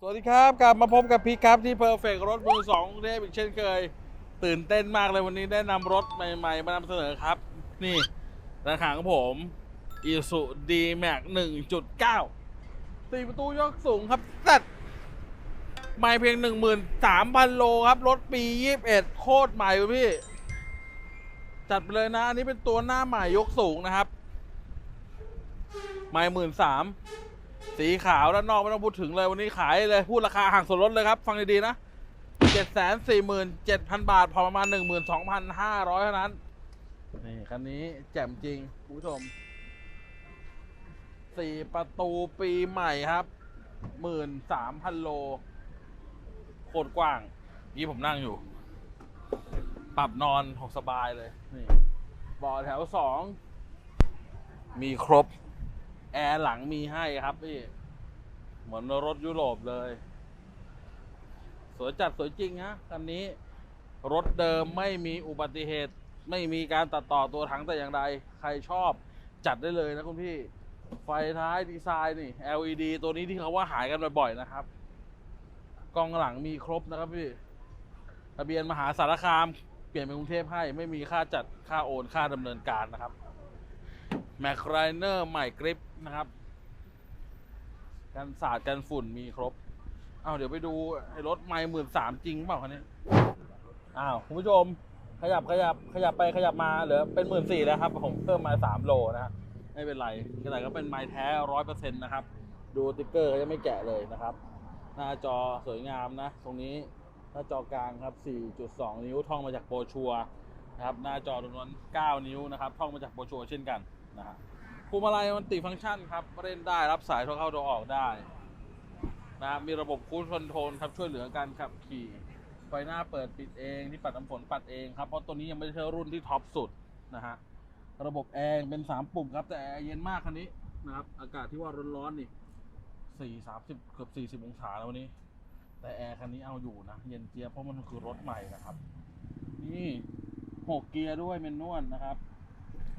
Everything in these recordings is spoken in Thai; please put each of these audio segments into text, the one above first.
สวัสดีครับกลับมาพบกับพีคครับที่เพอร์เฟกรถมือสองกรุงเทพอีกเช่นเคย ตื่นเต้นมากเลยวันนี้ได้นำรถใหม่ ๆ มานำเสนอครับ นี่ด้านข้างของผม i s u d m a x 1.9สี่ประตูยกสูงครับตัดไม่เพียง13,000โลครับ รถปี21โคตรใหม่เลยพี่ จัดไปเลยนะ อันนี้เป็นตัวหน้าใหม่ยกสูงนะครับ ไม่หมื่นสาม สีขาวด้านนอกไม่ต้องพูดถึงเลยวันนี้ขายเลยพูดราคาห่างส่วนลดเลยครับ ฟังดีๆนะเจ็ดแสนสี่หมื่นเจ็ดพันบาท พอประมาณหนึ่งหมื่นสองพันห้าร้อยเท่านั้น นี่คันนี้แจ่มจริงคุณผู้ชมสี่ประตูปีใหม่ครับหมื่นสามพันโลโคตรกว้างนี่ผมนั่งอยู่ ปรับนอนหกสบายเลย นี่เบาะแถวสอง มีครบ อร์หลังมีให้ครับพี่ เหมือนรถยุโรปเลย สวยจัดสวยจริงฮะคันนี้ รถเดิมไม่มีอุบัติเหตุ ไม่มีการตัดต่อตัวถังแต่อย่างใด ใครชอบจัดได้เลยนะคุณพี่ ไฟท้ายดีไซน์นี่ LED ตัวนี้ที่เขาว่าหายกันบ่อยๆนะครับ กล้องหลังมีครบนะครับพี่ทะเบียนมหาสารคาม เปลี่ยนเป็นกรุงเทพให้ไม่มีค่าจัดค่าโอนค่าดำเนินการนะครับแมคไรเนอร์ใหม่กริป นะครับกันสาดกันฝุ่นมีครบ เอาเดี๋ยวไปดูไอ้รถไม่หมื่นสามจริงเปล่าคันนี้ อ้าวคุณผู้ชม ขยับขยับขยับไปขยับมาเหลือเป็นหมื่นสี่แล้วครับ ผมเพิ่มมาสามโลนะฮะไม่เป็นไรแต่ก็เป็นไม้แท้ร้อยเปอร์เซ็นต์นะครับ ดูติ๊กเกอร์ก็ยังไม่แกะเลยนะครับ หน้าจอสวยงามนะ ตรงนี้หน้าจอกลางครับ 4.2 นิ้วท่องมาจากโปรชัวนะครับ หน้าจอตรงนั้น 9 นิ้วนะครับ ท่องมาจากโปรชัวเช่นกันนะฮะ พวงมาลัยมันติฟังก์ชันครับเล่นได้รับสายโทรเข้าโทรออกได้นะครับมีระบบคูดคอนโทรลครับช่วยเหลือการขับขี่ไฟหน้าเปิดปิดเองที่ปัดน้ำฝนปัดเองครับเพราะตัวนี้ยังไม่ใช่รุ่นที่ท็อปสุดนะฮะระบบแอร์เป็น 3 ปุ่มครับ แต่แอร์เย็นมากคันนี้นะครับ อากาศที่ว่าร้อนๆนี่สี่สามสิบเกือบสี่สิบองศาแล้ววันนี้ แต่แอร์คันนี้เอาอยู่นะ เย็นเจี๊ยบเพราะมันคือรถใหม่นะครับ นี่หกเกียร์ด้วยเมนนวลนะครับ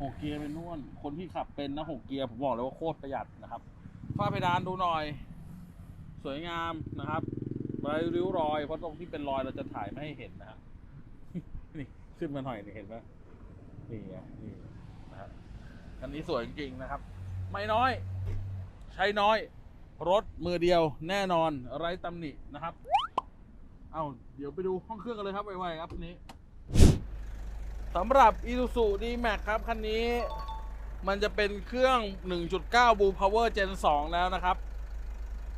หกเกียร์เมนนวลคนที่ขับเป็นนะหกเกียร์ผมบอกเลยว่าโคตรประหยัดนะครับฝ้าเพดานดูหน่อย สวยงามนะครับไร้ริ้วรอยเพราะตรงที่เป็นรอยเราจะถ่ายไม่ให้เห็นนะฮะนี่ขึ้นมาหน่อยนี่เห็นไหมนี่ไงนี่นะครับคันนี้สวยจริงๆนะครับ ไม่น้อย ใช้น้อย รถมือเดียวแน่นอนไร้ตำหนินะครับ เอาเดี๋ยวไปดูห้องเครื่องกันเลยครับไวๆครับคันนี้ สำหรับ Isuzu D-Max ครับ คันนี้มันจะเป็นเครื่อง 1.9 Blue Power Gen 2 แล้วนะครับ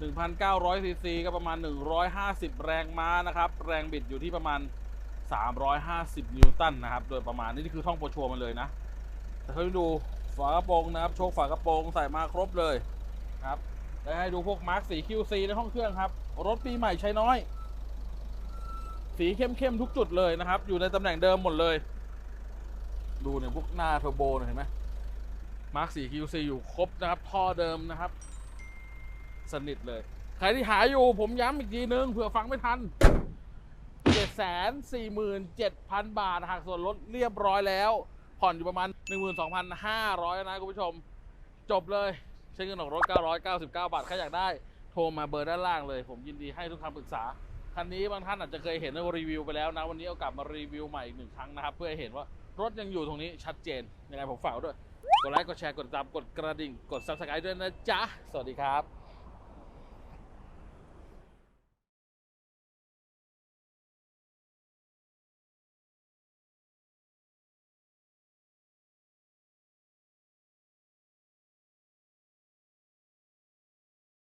1,900 ซีซีก็ประมาณ 150 แรงม้านะครับ แรงบิดอยู่ที่ประมาณ 350 นิวตันนะครับ โดยประมาณนี่คือท่องโปรชัวมันเลยนะ แต่เขาดูฝากระโปรงนะครับ โชคฝากระโปรงใส่มาครบเลยครับและให้ดูพวกมาร์คสี QC ในห้องเครื่องครับ รถปีใหม่ใช้น้อย สีเข้มๆทุกจุดเลยนะครับ อยู่ในตำแหน่งเดิมหมดเลย ดูเนี่ยพวกหน้าเทอร์โบเห็นไหมมาร์คสี QC อยู่ครบนะครับ ท่อเดิมนะครับ สนิทเลย ใครที่หาอยู่ผมย้ำอีกทีนึงเผื่อฟังไม่ทัน 747,000 บาทหักส่วนลดเรียบร้อยแล้ว ผ่อนอยู่ประมาณ 12,500 นะคุณผู้ชม จบเลยใช้เงินออกรถ 999 บาทใครอยากได้ โทรมาเบอร์ด้านล่างเลย ผมยินดีให้ทุกคำปรึกษา คันนี้บางท่านอาจจะเคยเห็นในรีวิวไปแล้วนะ วันนี้เอากลับมารีวิวใหม่อีกหนึ่งครั้งนะครับ เพื่อให้เห็นว่ารถยังอยู่ตรงนี้ชัดเจนยังไงผมฝากด้วย กดไลค์กดแชร์กดติดตามกดกระดิ่ง กดซับสไครต์ด้วยนะจ๊ะ สวัสดีครับ